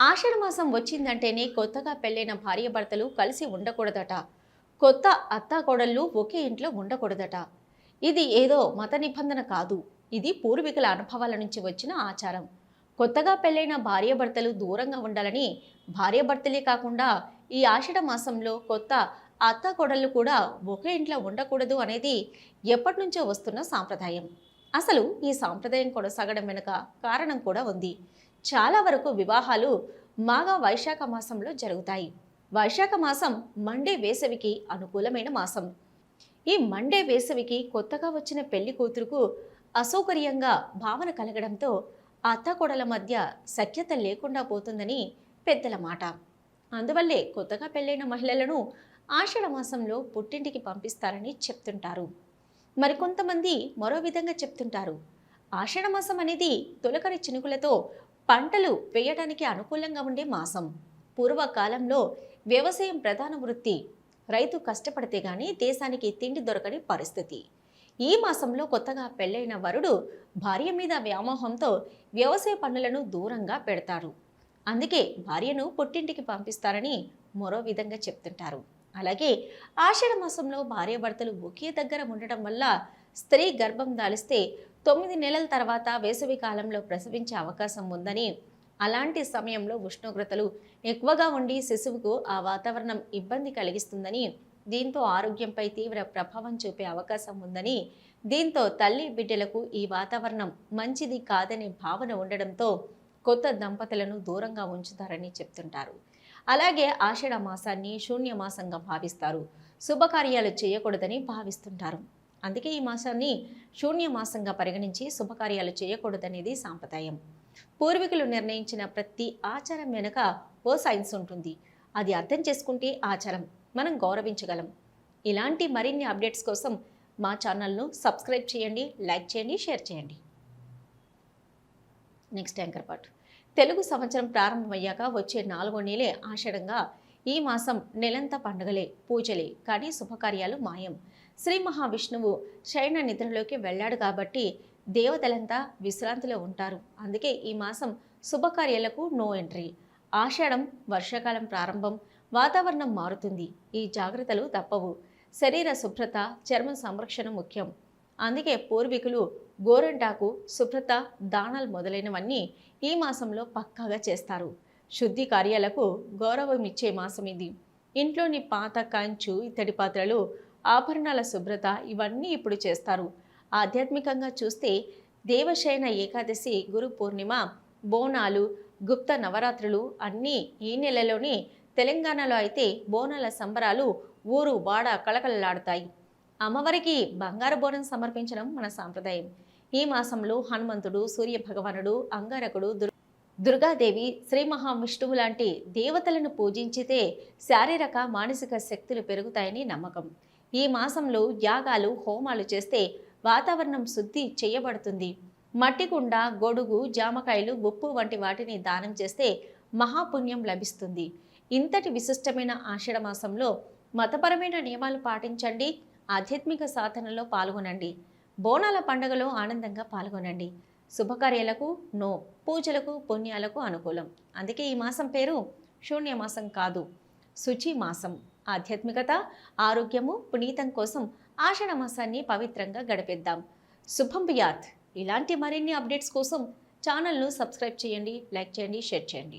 ఆషాఢమాసం వచ్చిందంటేనే కొత్తగా పెళ్ళైన భార్యాభర్తలు కలిసి ఉండకూడదట. కొత్త అత్తాకోడళ్ళు ఒకే ఇంట్లో ఉండకూడదట. ఇది ఏదో మత నిబంధన కాదు. ఇది పూర్వీకుల అనుభవాల నుంచి వచ్చిన ఆచారం. కొత్తగా పెళ్ళైన భార్యాభర్తలు దూరంగా ఉండాలని భార్యాభర్తలే కాకుండా ఈ ఆషాఢ మాసంలో కొత్త అత్తాకోడళ్ళు కూడా ఒకే ఇంట్లో ఉండకూడదు అనేది ఎప్పటి నుంచో వస్తున్న సాంప్రదాయం. అసలు ఈ సాంప్రదాయం కొనసాగడం వెనుక కారణం కూడా ఉంది. చాలా వరకు వివాహాలు మాఘ వైశాఖ మాసంలో జరుగుతాయి. వైశాఖ మాసం మండే వేసవికి అనుకూలమైన మాసం. ఈ మండే వేసవికి కొత్తగా వచ్చిన పెళ్ళి కూతురుకు అసౌకర్యంగా భావన కలగడంతో అత్తకోడల మధ్య సఖ్యత లేకుండా పోతుందని పెద్దల మాట. అందువల్లే కొత్తగా పెళ్ళైన మహిళలను ఆషాఢ మాసంలో పుట్టింటికి పంపిస్తారని చెప్తుంటారు. మరికొంతమంది మరో విధంగా చెప్తుంటారు. ఆషాఢ మాసం అనేది తొలకరి చినుకులతో పంటలు వేయడానికి అనుకూలంగా ఉండే మాసం. పూర్వకాలంలో వ్యవసాయం ప్రధాన వృత్తి. రైతు కష్టపడితే గాని దేశానికి తిండి దొరకని పరిస్థితి. ఈ మాసంలో కొత్తగా పెళ్ళైన వరుడు భార్య మీద వ్యామోహంతో వ్యవసాయ పనులను దూరంగా పెడతారు. అందుకే భార్యను పుట్టింటికి పంపిస్తారని మరో విధంగా చెప్తుంటారు. అలాగే ఆషాఢ మాసంలో భార్యాభర్తలు ఒకే దగ్గర ఉండటం వల్ల స్త్రీ గర్భం దాలిస్తే తొమ్మిది నెలల తర్వాత వేసవి కాలంలో ప్రసవించే అవకాశం ఉందని అలాంటి సమయంలో ఉష్ణోగ్రతలు ఎక్కువగా ఉండి శిశువుకు ఆ వాతావరణం ఇబ్బంది కలిగిస్తుందని దీంతో ఆరోగ్యంపై తీవ్ర ప్రభావం చూపే అవకాశం ఉందని దీంతో తల్లి బిడ్డలకు ఈ వాతావరణం మంచిది కాదనే భావన ఉండడంతో కొత్త దంపతులను దూరంగా ఉంచుతారని చెప్తుంటారు. అలాగే ఆషాఢ మాసాన్ని శూన్య మాసంగా భావిస్తారు. శుభకార్యాలు చేయకూడదని భావిస్తుంటారు. అందుకే ఈ మాసాన్ని శూన్య మాసంగా పరిగణించి శుభకార్యాలు చేయకూడదనేది సాంప్రదాయం. పూర్వీకులు నిర్ణయించిన ప్రతి ఆచారం వెనుక ఓ సైన్స్ ఉంటుంది. అది అర్థం చేసుకుంటే ఆచారం మనం గౌరవించగలం. ఇలాంటి మరిన్ని అప్డేట్స్ కోసం మా ఛానల్ను సబ్స్క్రైబ్ చేయండి లైక్ చేయండి షేర్ చేయండి. Next anchor part. తెలుగు సంవత్సరం ప్రారంభమయ్యాక వచ్చే నాలుగో నెలే ఆషాఢంగా ఈ మాసం నెలంతా పండుగలే పూజలే. కానీ శుభకార్యాలు మాయం. శ్రీ మహావిష్ణువు శయన నిద్రలోకి వెళ్ళాడు కాబట్టి దేవతలంతా విశ్రాంతిలో ఉంటారు. అందుకే ఈ మాసం శుభకార్యాలకు నో ఎంట్రీ. ఆషాఢం వర్షాకాలం ప్రారంభం వాతావరణం మారుతుంది. ఈ జాగ్రత్తలు తప్పవు. శరీర శుభ్రత చర్మ సంరక్షణ ముఖ్యం. అందుకే పూర్వీకులు గోరంటాకు శుభ్రత దానాలు మొదలైనవన్నీ ఈ మాసంలో పక్కాగా చేస్తారు. శుద్ధి కార్యాలకు గౌరవం ఇచ్చే మాసం ఇది. ఇంట్లోని పాత కంచు ఇత్తడి పాత్రలు ఆభరణాల శుభ్రత ఇవన్నీ ఇప్పుడు చేస్తారు. ఆధ్యాత్మికంగా చూస్తే దేవశయన ఏకాదశి గురు పూర్ణిమ బోనాలు గుప్త నవరాత్రులు అన్నీ ఈ నెలలోనే తెలంగాణలో అయితే బోనాల సంబరాలు ఊరు వాడ కళకళలాడుతాయి. అమ్మవారికి బంగారు బోనం సమర్పించడం మన సాంప్రదాయం. ఈ మాసంలో హనుమంతుడు సూర్య భగవానుడు అంగారకుడు దుర్ దుర్గాదేవి శ్రీ మహావిష్ణువు లాంటి దేవతలను పూజించితే శారీరక మానసిక శక్తులు పెరుగుతాయని నమ్మకం. ఈ మాసంలో యాగాలు హోమాలు చేస్తే వాతావరణం శుద్ధి చేయబడుతుంది. మట్టి కుండ గొడుగు జామకాయలు ఉప్పు వంటి వాటిని దానం చేస్తే మహాపుణ్యం లభిస్తుంది. ఇంతటి విశిష్టమైన ఆషాఢ మాసంలో మతపరమైన నియమాలు పాటించండి. ఆధ్యాత్మిక సాధనలో పాల్గొనండి. బోనాల పండుగలో ఆనందంగా పాల్గొనండి. శుభకార్యాలకు నో పూజలకు పుణ్యాలకు అనుకూలం. అందుకే ఈ మాసం పేరు శూన్య మాసం కాదు శుచి మాసం. ఆధ్యాత్మికత ఆరోగ్యము పునీతం కోసం ఆషాఢ మాసాన్ని పవిత్రంగా గడిపేద్దాం. శుభం బియాత్. ఇలాంటి మరిన్ని అప్డేట్స్ కోసం ఛానల్ను సబ్స్క్రైబ్ చేయండి లైక్ చేయండి షేర్ చేయండి.